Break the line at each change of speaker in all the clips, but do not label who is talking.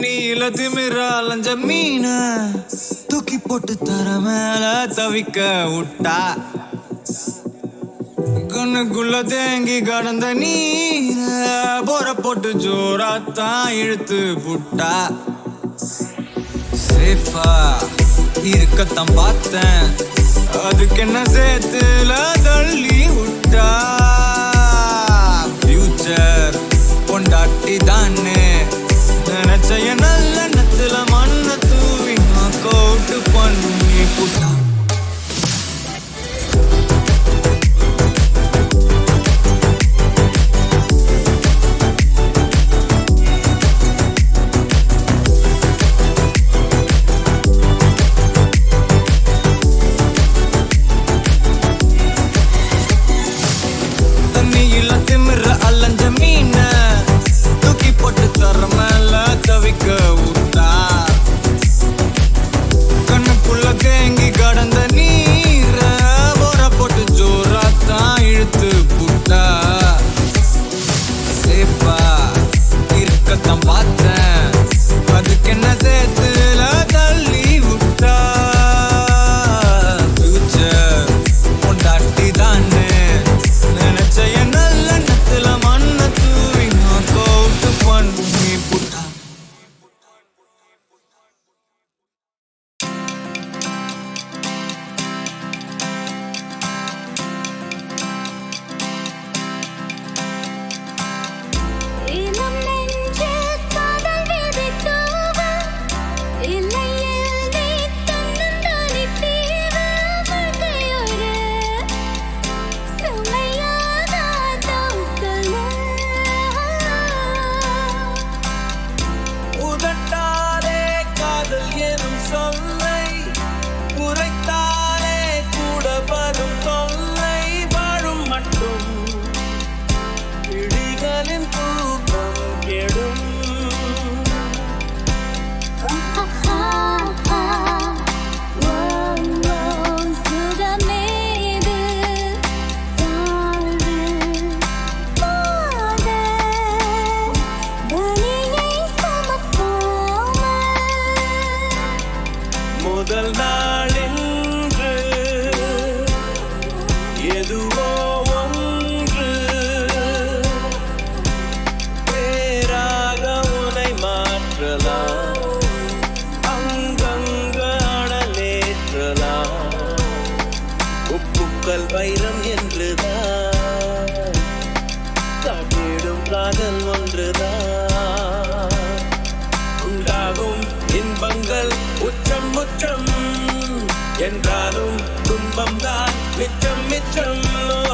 நீல திமிரா லஞ்ச மீன தூக்கி போட்டு தர மேல தவிக்க விட்டா. கண்ணுக்குள்ள தேங்கி கடந்த நீ போற போட்டு ஜோராத்தான் இழுத்து புட்டா. சேஃபா இருக்கத்தான் பார்த்தேன். அதுக்கு என்ன சேர்த்துல தள்ளி விட்டா. ஃபியூச்சர் பொண்டாட்டி தானே நினைச்ச நல்ல நத்துல மண்ண தூவி நான் கோட்டு பண்ணி புட்டா. தோற்றம். என்றாலும் துன்பம்தான் மிச்சம் மிச்சம்.
நோ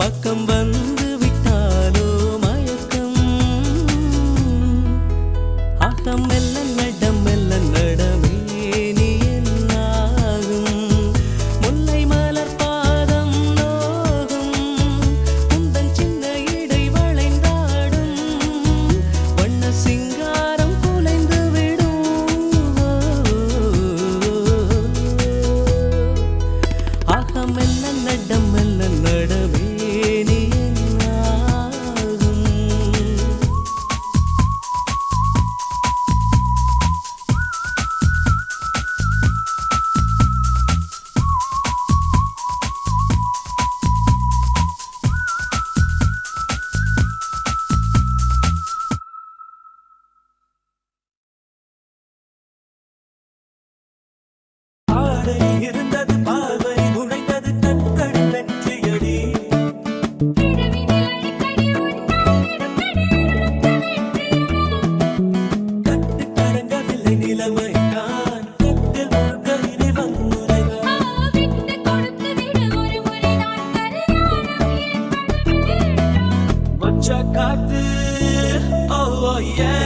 பக்கம் வந்து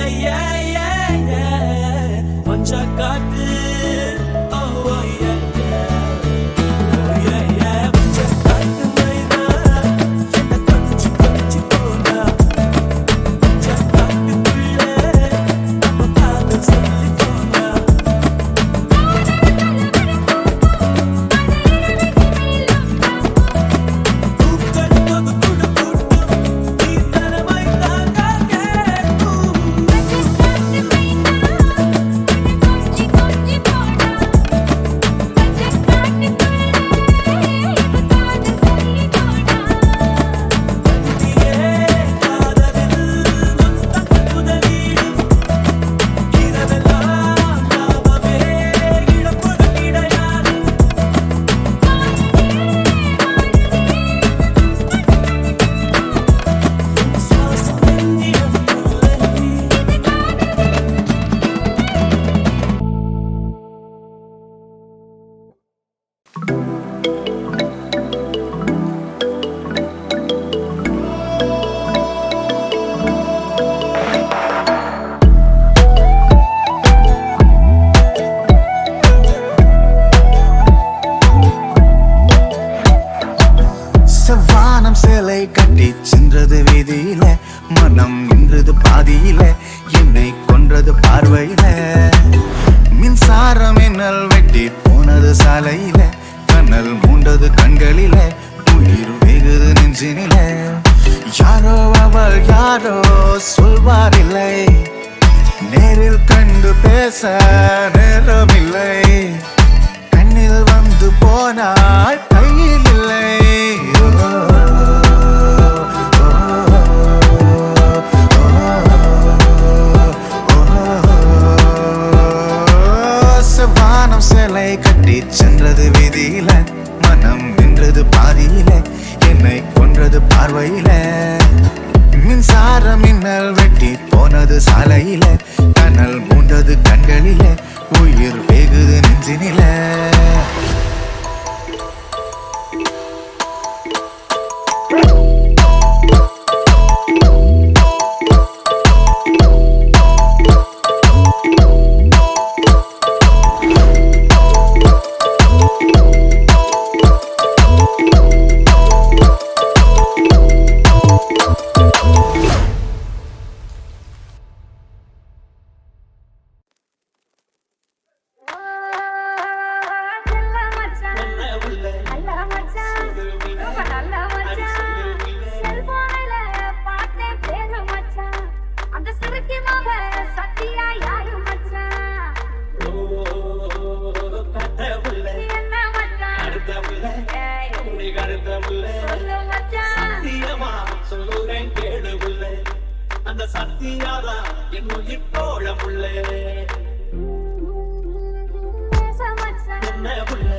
yeah, yeah, yeah. this காதலை கட்டி சென்றது வீதியில
மனம் நின்றது பாதியில என்னை கொன்றது பார்வையில. மின்சாரம் என்னல் வெட்டி போனது சாலையில கண்ணல் மூண்டது கண்களில உயிர் வெகுது நெஞ்சினில. யாரோ அவள் யாரோ சொல்வாரில்லை நேரில் கண்டு பேச நேரமில்லை. கண்ணில் வந்து போனால் கையில் இல்லை.
அந்த
சத்தியாதா என் உயிர் போழ புள்ளே என்ன புள்ள